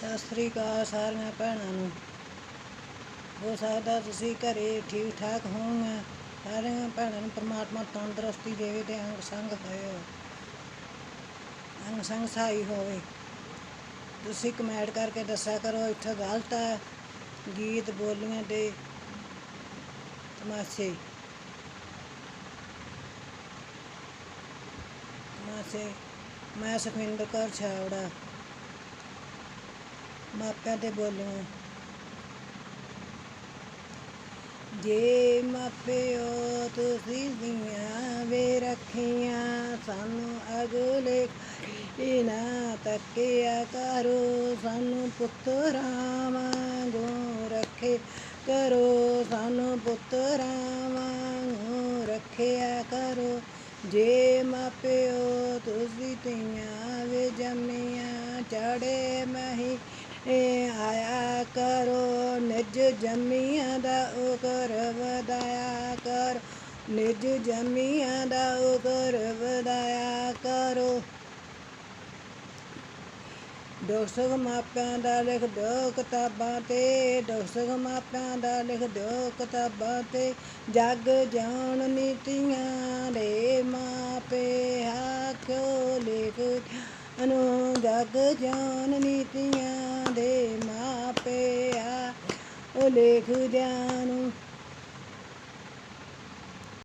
ਸਤਿ ਸ੍ਰੀ ਅਕਾਲ ਸਾਰੀਆਂ ਭੈਣਾਂ ਨੂੰ। ਹੋ ਸਕਦਾ ਤੁਸੀਂ ਘਰੇ ਠੀਕ ਠਾਕ ਹੋਵੋਗੇ ਸਾਰੀਆਂ ਭੈਣਾਂ ਨੂੰ ਪ੍ਰਮਾਤਮਾ ਤੰਦਰੁਸਤੀ ਦੇਵੇ ਤੇ ਅੰਗ ਸੰਗ ਹੋਏ ਅੰਗ ਸੰਗ ਸਹਾਈ ਹੋਵੇ। ਤੁਸੀਂ ਕਮੈਂਟ ਕਰਕੇ ਦੱਸਿਆ ਕਰੋ, ਇੱਥੇ ਗਲਤ ਹੈ। ਗੀਤ ਬੋਲੀਆਂ ਦੇ ਤਮਾਸ਼ੇ। ਤਮਾਸ਼ੇ। ਮੈਂ ਸੁਖਵਿੰਦਰ ਕੌਰ ਛਾਵੜਾ ਮਾਪਿਆਂ ਤੇ ਬੋਲੋ। ਜੇ ਮਾਪਿਓ ਤੁਸੀਂ ਦੀਆਂ ਵੇ ਰੱਖੀਆਂ, ਸਾਨੂੰ ਅਗਲੇ ਇਨਾ ਤੱਕਿਆ ਕਰੋ। ਸਾਨੂੰ ਪੁੱਤਰਾਂ ਵਾਂਗੂ ਰੱਖੇ ਕਰੋ। ਸਾਨੂੰ ਪੁੱਤਰਾਂ ਵਾਂਗੂ ਰੱਖਿਆ ਕਰੋ। ਜੇ ਮਾਪਿਓ ਤੁਸੀਂ ਤੀਆਂ ਵੇ ਜੰਮੀਆਂ ਚੜੇ ਮਹੀ ਇਹ ਆਇਆ ਕਰੋ, ਨਿਜ ਜੰਮੀਆਂ ਦਾ ਉਕਰ ਵਧਾਇਆ ਕਰ। ਨਿਜ ਜੰਮੀਆਂ ਦਾ ਉਕਰ ਵਧਾਇਆ ਕਰੋ। ਦੋਸਤ ਮਾਪਿਆਂ ਦਾ ਲਿਖ ਦੋ ਕਿਤਾਬਾਂ ਤੇ ਦੋਸਗ ਮਾਪਿਆਂ ਦਾ ਲਿਖ ਦੋ ਕਿਤਾਬਾਂ ਤੇ। ਜਗ ਜਾਣ ਨੀਤੀਆਂ ਦੇ ਮਾਪੇ ਆਖੋ, ਲਿਖ ਅਨੂ ਜਗ ਨੀਤੀਆਂ ਦੇ ਮਾਪੇ ਆ ਉਹ ਲੇਖ ਜਾਣੂ